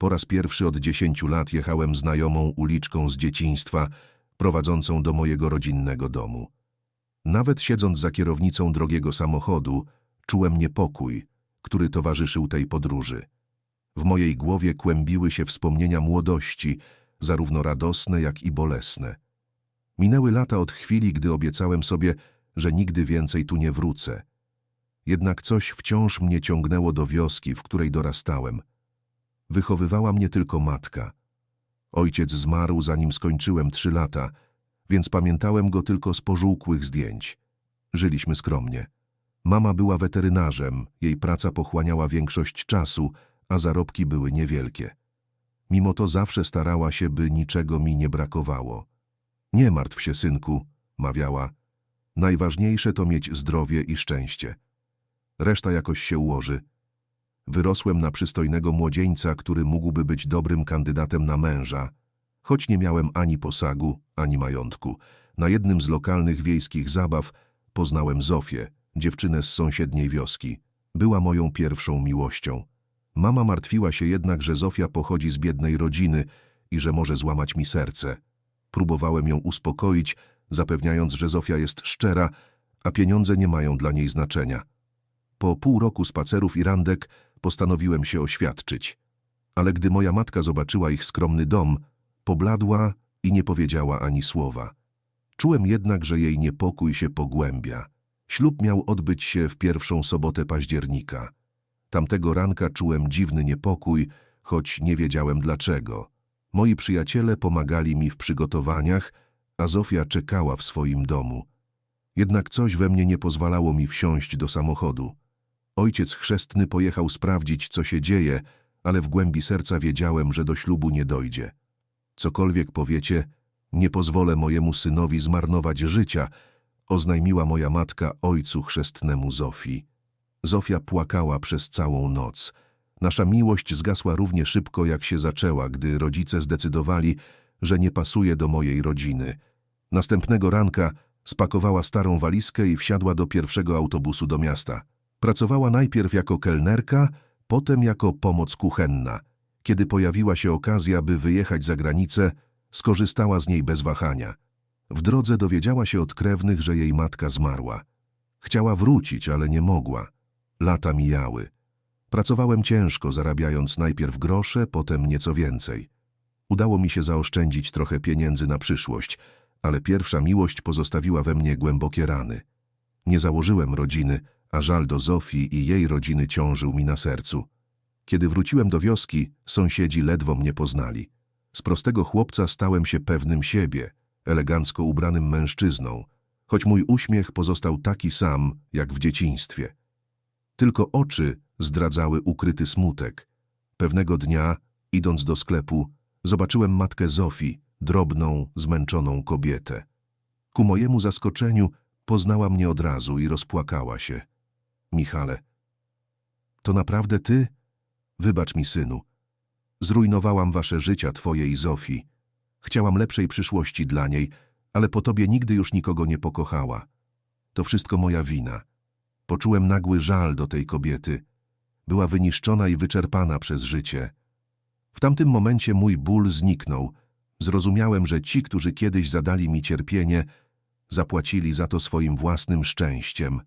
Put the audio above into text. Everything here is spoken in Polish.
Po raz pierwszy od dziesięciu lat jechałem znajomą uliczką z dzieciństwa, prowadzącą do mojego rodzinnego domu. Nawet siedząc za kierownicą drogiego samochodu, czułem niepokój, który towarzyszył tej podróży. W mojej głowie kłębiły się wspomnienia młodości, zarówno radosne, jak i bolesne. Minęły lata od chwili, gdy obiecałem sobie, że nigdy więcej tu nie wrócę. Jednak coś wciąż mnie ciągnęło do wioski, w której dorastałem. Wychowywała mnie tylko matka. Ojciec zmarł, zanim skończyłem trzy lata, więc pamiętałem go tylko z pożółkłych zdjęć. Żyliśmy skromnie. Mama była weterynarzem, jej praca pochłaniała większość czasu, a zarobki były niewielkie. Mimo to zawsze starała się, by niczego mi nie brakowało. Nie martw się, synku, mawiała. Najważniejsze to mieć zdrowie i szczęście. Reszta jakoś się ułoży. Wyrosłem na przystojnego młodzieńca, który mógłby być dobrym kandydatem na męża, choć nie miałem ani posagu, ani majątku. Na jednym z lokalnych wiejskich zabaw poznałem Zofię, dziewczynę z sąsiedniej wioski. Była moją pierwszą miłością. Mama martwiła się jednak, że Zofia pochodzi z biednej rodziny i że może złamać mi serce. Próbowałem ją uspokoić, zapewniając, że Zofia jest szczera, a pieniądze nie mają dla niej znaczenia. Po pół roku spacerów i randek postanowiłem się oświadczyć. Ale gdy moja matka zobaczyła ich skromny dom, pobladła i nie powiedziała ani słowa. Czułem jednak, że jej niepokój się pogłębia. Ślub miał odbyć się w pierwszą sobotę października. Tamtego ranka czułem dziwny niepokój, choć nie wiedziałem dlaczego. Moi przyjaciele pomagali mi w przygotowaniach, a Zofia czekała w swoim domu. Jednak coś we mnie nie pozwalało mi wsiąść do samochodu. Ojciec chrzestny pojechał sprawdzić, co się dzieje, ale w głębi serca wiedziałem, że do ślubu nie dojdzie. Cokolwiek powiecie, nie pozwolę mojemu synowi zmarnować życia, oznajmiła moja matka ojcu chrzestnemu Zofii. Zofia płakała przez całą noc. Nasza miłość zgasła równie szybko, jak się zaczęła, gdy rodzice zdecydowali, że nie pasuje do mojej rodziny. Następnego ranka spakowała starą walizkę i wsiadła do pierwszego autobusu do miasta. Pracowała najpierw jako kelnerka, potem jako pomoc kuchenna. Kiedy pojawiła się okazja, by wyjechać za granicę, skorzystała z niej bez wahania. W drodze dowiedziała się od krewnych, że jej matka zmarła. Chciała wrócić, ale nie mogła. Lata mijały. Pracowałem ciężko, zarabiając najpierw grosze, potem nieco więcej. Udało mi się zaoszczędzić trochę pieniędzy na przyszłość, ale pierwsza miłość pozostawiła we mnie głębokie rany. Nie założyłem rodziny, a żal do Zofii i jej rodziny ciążył mi na sercu. Kiedy wróciłem do wioski, sąsiedzi ledwo mnie poznali. Z prostego chłopca stałem się pewnym siebie, elegancko ubranym mężczyzną, choć mój uśmiech pozostał taki sam, jak w dzieciństwie. Tylko oczy zdradzały ukryty smutek. Pewnego dnia, idąc do sklepu, zobaczyłem matkę Zofii, drobną, zmęczoną kobietę. Ku mojemu zaskoczeniu poznała mnie od razu i rozpłakała się. Michale, to naprawdę ty? Wybacz mi, synu. Zrujnowałam wasze życia, twoje i Zofii. Chciałam lepszej przyszłości dla niej, ale po tobie nigdy już nikogo nie pokochała. To wszystko moja wina. Poczułem nagły żal do tej kobiety. Była wyniszczona i wyczerpana przez życie. W tamtym momencie mój ból zniknął. Zrozumiałem, że ci, którzy kiedyś zadali mi cierpienie, zapłacili za to swoim własnym szczęściem.